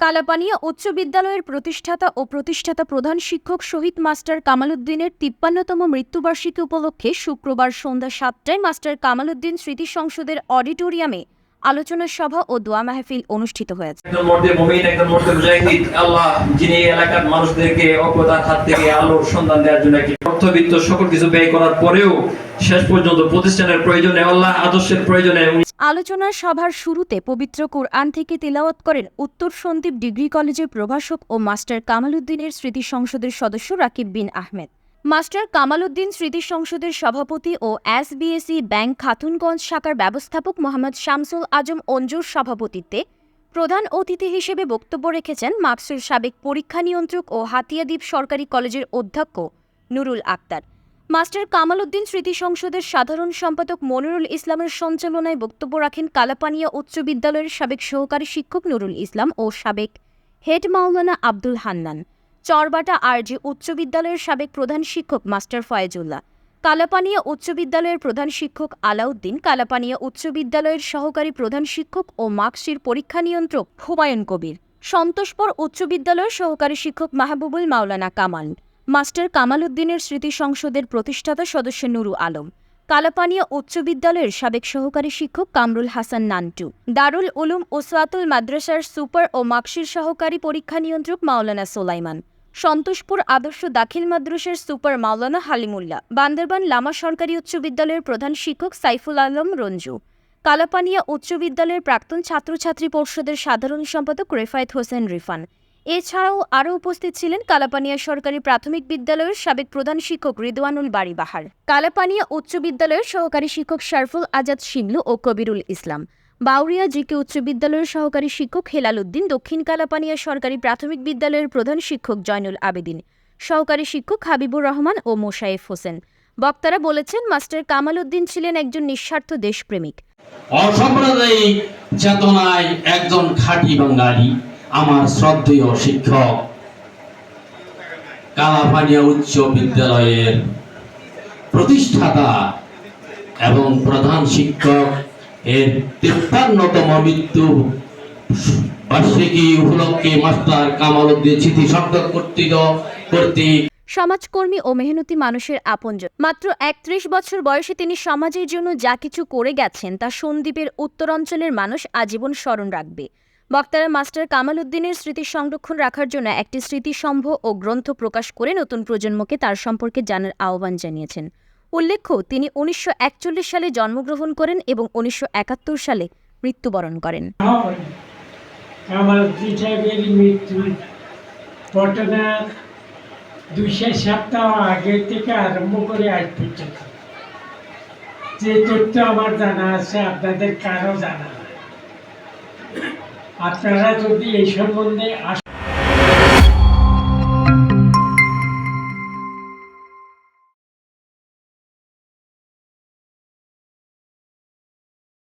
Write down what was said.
কালাপানিয়া উচ্চ বিদ্যালয়ের প্রতিষ্ঠাতা ও প্রতিষ্ঠাতা প্রধান শিক্ষক শহীদ মাস্টার কামালউদ্দিনের তিপ্পান্নতম মৃত্যুবার্ষিকী উপলক্ষে শুক্রবার সন্ধ্যা সাতটায় মাস্টার কামালউদ্দিন স্মৃতি সংসদের অডিটোরিয়ামে আলোচনা সভা ও দোয়া মাহফিল অনুষ্ঠিত হয়েছে। একজন মর্দে মুমিন একজন মর্দে মুজাহিদ আল্লাহ যিনি এলাকার মানুষদেরকে অজ্ঞতার হাত থেকে আলোর সন্ধান দেওয়ার জন্য একটি অর্থবিত্ত সকল কিছু ব্যয় করার পরেও শেষ পর্যন্ত প্রতিষ্ঠানের প্রয়োজনে আল্লাহ আদর্শের প্রয়োজনে আলোচনা সভার শুরুতে পবিত্র কুরআন থেকে তেলাওয়াত করেন উত্তর সন্দীপ ডিগ্রি কলেজের প্রভাষক ও মাস্টার কামালউদ্দিনের স্মৃতি সংসদের সদস্য রাকিব বিন আহমেদ। মাস্টার কামালউদ্দিন স্মৃতি সংসদের সভাপতি ও এসবিএসই ব্যাংক খাতুনগঞ্জ শাখার ব্যবস্থাপক মোহাম্মদ শামসুল আজম অঞ্জুর সভাপতিত্বে প্রধান অতিথি হিসেবে বক্তব্য রেখেছেন মাকসুর সাবেক পরীক্ষা নিয়ন্ত্রক ও হাতিয়াদ্বীপ সরকারি কলেজের অধ্যক্ষ নুরুল আক্তার। মাস্টার কামাল উদ্দিন স্মৃতি সংসদের সাধারণ সম্পাদক মনিরুল ইসলামের সঞ্চালনায় বক্তব্য রাখেন কালাপানিয়া উচ্চ বিদ্যালয়ের সাবেক সহকারী শিক্ষক নুরুল ইসলাম ও সাবেক হেড মাওলানা আব্দুল হান্নান। চরবাটা আরজি উচ্চ বিদ্যালয়ের সাবেক প্রধান শিক্ষক মাস্টার ফয়েজুল্লাহ, কালাপানিয়া উচ্চ বিদ্যালয়ের প্রধান শিক্ষক আলাউদ্দিন, কালাপানিয়া উচ্চ বিদ্যালয়ের সহকারী প্রধান শিক্ষক ও মার্কশির পরীক্ষা নিয়ন্ত্রক হুমায়ুন কবির, সন্তোষপুর উচ্চ বিদ্যালয়ের সহকারী শিক্ষক মাহবুবুল মাওলানা কামাল, মাস্টার কামাল উদ্দিনের স্মৃতি সংসদের প্রতিষ্ঠাতা সদস্য নুরু আলম, কালাপানিয়া উচ্চ বিদ্যালয়ের সাবেক সহকারী শিক্ষক কামরুল হাসান নান্টু, দারুল উলুম ওসওয়াতুল মাদ্রাসার সুপার ও মাকশির সহকারী পরীক্ষা নিয়ন্ত্রক মাওলানা সোলাইমান সন্তোষপুর আদর্শ দাখিল মাদ্রাসার সুপার মাওলানা হালিমুল্লাহ, বান্দরবান লামা সরকারি উচ্চ বিদ্যালয়ের প্রধান শিক্ষক সাইফুল আলম রঞ্জু, কালাপানিয়া উচ্চ বিদ্যালয়ের প্রাক্তন ছাত্রছাত্রী পর্ষদের সাধারণ সম্পাদক রেফায়েত হোসেন রিফান। এছাড়াও আরও উপস্থিত ছিলেন কালাপানিয়া সরকারি প্রাথমিক বিদ্যালয়ের সাবেক প্রধান শিক্ষক রিদওয়ানুল বাড়িবাহার কালাপানিয়া উচ্চ বিদ্যালয়ের সহকারী শিক্ষক শারফুল আজাদ শিমলু ও কবিরুল ইসলাম। বাউরিয়া জিকে উচ্চ বিদ্যালয়ের সহকারী শিক্ষক হেলাল উদ্দিন, দক্ষিণ কালাপানিয়া সরকারি প্রাথমিক বিদ্যালয়ের প্রধান শিক্ষক জয়নুল আবেদিন, সহকারী শিক্ষক হাবিবুর রহমান ও মোশায়েফ হোসেন। বক্তারা বলেছেন, মাস্টার কামাল উদ্দিন ছিলেন একজন নিঃস্বার্থ দেশপ্রেমিক। অসাম্প্রদায়িক চেতনায় একজন খাঁটি বাঙালি, আমার শ্রদ্ধেয় শিক্ষক। কালাপানিয়া উচ্চ বিদ্যালয়ের প্রতিষ্ঠাতা এবং প্রধান শিক্ষক এর মৃত্যু। বার্ষিকী উপলক্ষে মাস্টার কামাল উদ্দিন কর্তৃক কর্তৃক সমাজকর্মী ও মেহনতি মানুষের আপনজন। মাত্র একত্রিশ বছর বয়সে তিনি সমাজের জন্য যা কিছু করে গেছেন, তা সন্দ্বীপের উত্তরাঞ্চলের মানুষ আজীবন স্মরণ রাখবে। বক্তারা মাস্টার কামাল উদ্দিনের স্মৃতি সংরক্ষণ রাখার জন্য একটি স্মৃতিসম্ভ ও গ্রন্থ প্রকাশ করে নতুন প্রজন্মকে তার সম্পর্কে জানার আহ্বান জানিয়েছেন। উল্লেখ্য, তিনি উনিশশো সালে জন্মগ্রহণ করেন এবং উনিশশো সালে মৃত্যুবরণ করেন। আমার মৃত্যু ঘটনা দুইশো সপ্তাহ আগে থেকে আরম্ভ করে আজ পর্যন্ত। যে তথ্য আমার জানা আছে, আপনাদের কারও জানা আপনারা যদি এই সম্বন্ধে